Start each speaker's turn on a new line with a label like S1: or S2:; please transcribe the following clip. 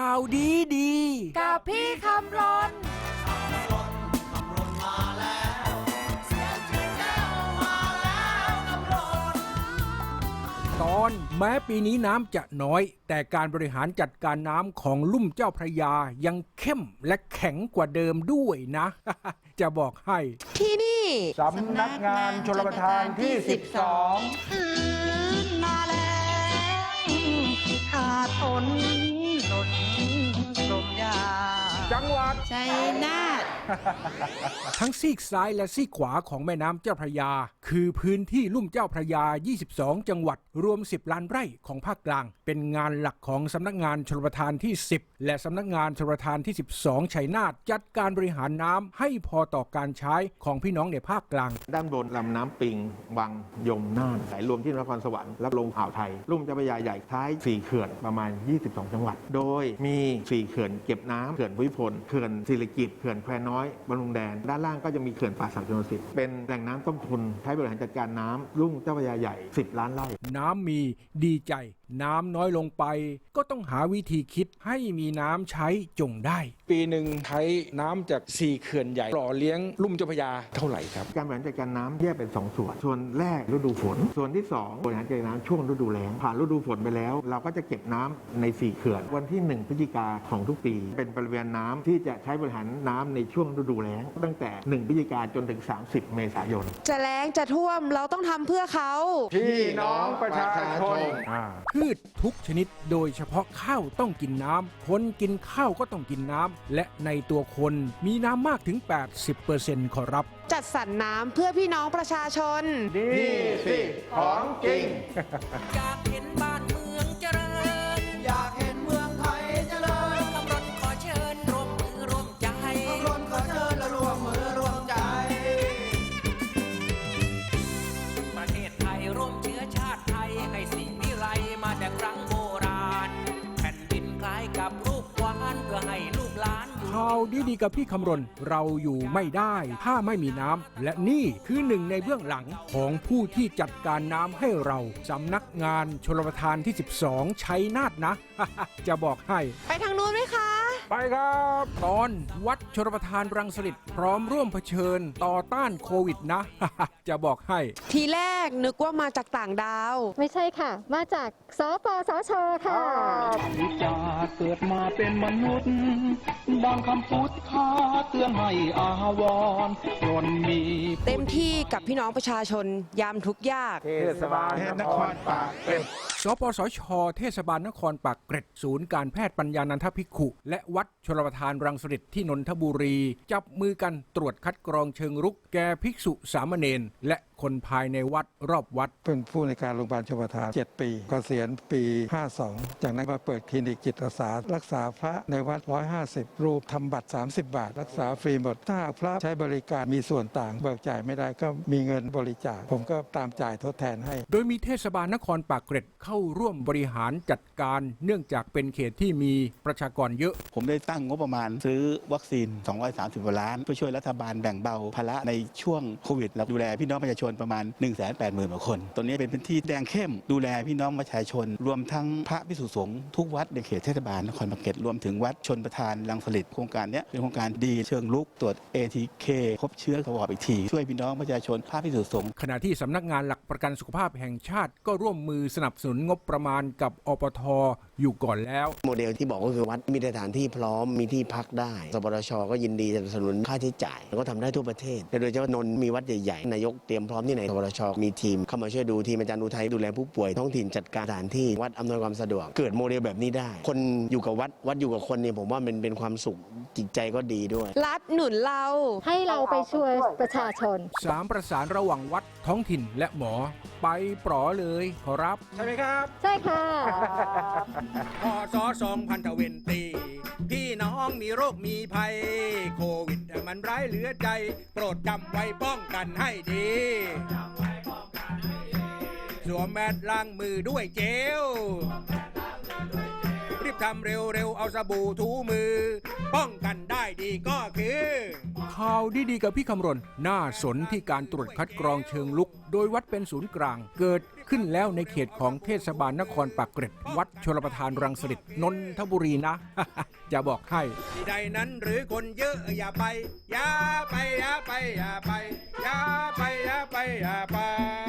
S1: ข่าวดีดี
S2: กับพี่คำรน
S1: ตอนแม้ปีนี้น้ำจะน้อย แต่การบริหารจัดการน้ำของลุ่มเจ้าพระยายังเข้มและแข็งกว่าเดิมด้วยนะ จะบอกให้
S2: ที่นี่
S3: สำนักงานชลประทานที่ 12
S4: คืนมาแล้วขาดทนหล่นกลมยา
S3: จังหวัด
S4: ชัยนาท
S1: ทั้งซีกซ้ายและซีกขวาของแม่น้ำเจ้าพระยา คือพื้นที่ลุ่มเจ้าพระยา 22 จังหวัด รวม 10 ล้านไร่ของภาคกลาง เป็นงานหลักของสำนักงานชลประทานที่ 10 และสำนักงานชลประทานที่ 12 ชัยนาทจัดการบริหารน้ำให้พอต่อการใช้ของพี่น้องในภาคกลาง
S5: ด้านบนลำน้ำปิง วัง ยมน่านไหลรวมที่นครสวรรค์และลงอ่าวไทย ลุ่มเจ้าพระยาใหญ่ท้าย 4 เขื่อนประมาณ 22 จังหวัด โดยมี 4 เขื่อนเก็บน้ำเขื่อนภูมิพลเขื่อนศิริกิตเขื่อนแควน้อยบำรุงแดน ด้านล่างก็จะมีเขื่อนป่าสักชนสิทธิ์เป็นแหล่งน้ำต้นทุนใช้บริหารจัดการน้ำรุ่งเจ้าพระยาใหญ่ 10 ล้านไร่
S1: น้ำมีดีใจ น้ำน้อยลงไป ก็ต้องหาวิธีคิดให้มีน้ำใช้จงได้
S3: ปีหนึ่งใช้น้ำจาก4เขื่อนใหญ่หล่อเลี้ยงลุ่มเจ้าพระยาเท่าไหร่ครับ
S5: การบริหารจัดการน้ำแยกเป็น 2 ส่วน ส่วนแรกฤดูฝน ส่วนที่ 2 บริหารจัดการน้ำช่วงฤดูแล้งผ่านฤดูฝนไปแล้ว เราก็จะเก็บน้ำใน4เขื่อน วันที่ 1 พฤศจิกาของทุกปี เป็นปริมาณน้ำที่จะใช้บริหารน้ำในช่วงฤดูแล้งตั้งแต่ 1 พฤศจิกาจนถึง 30 เมษายน
S2: จะแล้งจะท่วมเราต้องทำเพื่อเขา
S3: พี่น้องประชาชน
S1: พืชทุกชนิด โดยเฉพาะข้าวต้องกินน้ำคนกินข้าวก็ต้องกินน้ำและในตัวคนมีน้ำมากถึง 80%ขอรับ
S2: จัดสรรน้ำเพื่อพี่น้องประชาชน
S3: ดีสิ ของจริง
S6: อยากเห็นบ้านเมือง ดินคล้ายกับรูปหวานเพื่อให้ลูกหลานอยู่
S1: ข่าวดีๆกับพี่คำรณเราอยู่ไม่ได้ถ้าไม่มีน้ำและนี่คือหนึ่งในเบื้องหลังของผู้ที่จัดการน้ำให้เราสำนักงานชลประทานที่ 12ชัยนาทนะ จะบอกให้
S2: ไปทางนู้นไหมคะ
S3: ไปครับ
S1: ตอนวัดชลประทานรังสฤษพร้อมร่วมเผชิญต่อต้านโควิดนะ จะบอกให้
S2: ทีแรกนึกว่ามาจากต่างดาว
S7: ไม่ใช่ค่ะ มาจากสปสชค่ะ
S8: วิจาเกิดมาเป็นมนุษย์ ดังคำพุทธาเตือนให้อาวรณ์ตนมี
S2: เต็มที่กับพี่น้องประชาชนยามทุกข์ยาก
S3: เทศบาลนครปากเกร็ด
S1: สปสช เทศบาลนครปากเกร็ดศูนย์การแพทย์ปัญญานันทภิกขุ และวัดชลประทานรังสฤษที่นนทบุรี จับมือกันตรวจคัดกรองเชิงรุก แก่ภิกษุสามเณรและ คนภายในวัดรอบวัด
S9: เป็นผู้ในวยการโรงพยาบาลชมประทาน 7 ปี เกษียณปี 52 จากนั้นมาเปิดคลินิกจิตอาสา รักษาพระในวัด 150 รูปทำบัตร 30 บาท รักษาฟรีหมด ถ้าหากพระใช้บริการมีส่วนต่างเบิกจ่ายไม่ได้ก็มีเงินบริจาค ผมก็ตามจ่ายทดแทนให้
S1: โดยมีเทศบาลนครปากเกร็ดเข้าร่วมบริหารจัดการเนื่องจากเป็นเขตที่มีประชากรเยอะ
S10: ผมได้ตั้งงบประมาณซื้อวัคซีน 230กว่าล้านเพื่อช่วยรัฐบาลแบ่งเบาภาระในช่วงโควิดและดูแลพี่น้องประชาชนประมาณ 1 8 0 0 0 0กว่าคนตัวนี้เป็นพื้นที่แดงเข้มดูแลพี่น้องประชาชน รวมทั้งพระพิสุสงฆ์ทุกวัดในเขตเทศบาลนครปากเกร็ดรวมถึงวัดชนประทานรังสลิดโครงการนี้เป็นโครงการดีเชิงลุกตรวจ ATK พบเชื้อกระบอกอีกที ช่วยพี่น้องประชาชนพระพิสุสงฆ์
S1: ขณะที่สำนักงานหลักประกันสุขภาพแห่งชาติก็ร่วมมือสนับสนุนงบประมาณกับอปท อยู่ก่อนแล้ว
S11: โมเดลที่บอกก็คือวัดมีสถานที่พร้อมมีที่พักได้สปทชก็ยินดีสนับสนุนค่าใช้จ่ายแล้วก็ทำได้ทั่วประเทศแต่โดยเฉพาะนนท์มีวัดใหญ่ๆนายกเตรียมพร้อมที่ไหนสปทชมีทีมเข้ามาช่วยดูทีมอาจารย์อุทัยดูแลผู้ป่วยท้องถิ่นจัดการสถานที่วัดอำนวยความสะดวก เกิดโมเดลแบบนี้ได้ คนอยู่กับวัดวัดอยู่กับคนเนี่ยผมว่ามันเป็นความสุขจิตใจก็ดีด้วย
S2: รัฐหนุนเรา
S7: ให้เราไปช่วยประชาชน
S1: สามประสานระหว่างวัด ท้องถิ่นและหมอ ไปปลอเลยขอรับ
S3: ใช่ไหมครับ
S7: ใช่ค่ะ
S1: พศสองพันเวนตี พี่น้องมีโรคมีภัย โควิดมันร้ายเหลือใจ โปรดจำไว้ป้องกันให้ดี สวมแมสล้างมือด้วยเจล รีบทำเร็วๆ เอาสบู่ถูมือ ป้องกันได้ดีก็คือ ข่าวดีๆกับพี่คำรณ น่าสนที่การตรวจคัดกรองเชิงลุก โดยวัดเป็นศูนย์กลาง เกิดขึ้นแล้วในเขตของเทศบาลนครปากเกร็ด วัดชลประทานรังสิตนนทบุรีนะจะบอกให้ที่ใดนั้นหรือคนเยอะอย่าไปอย่าไปอย่าไปอย่าไปอย่าไปอย่าไปอย่าไป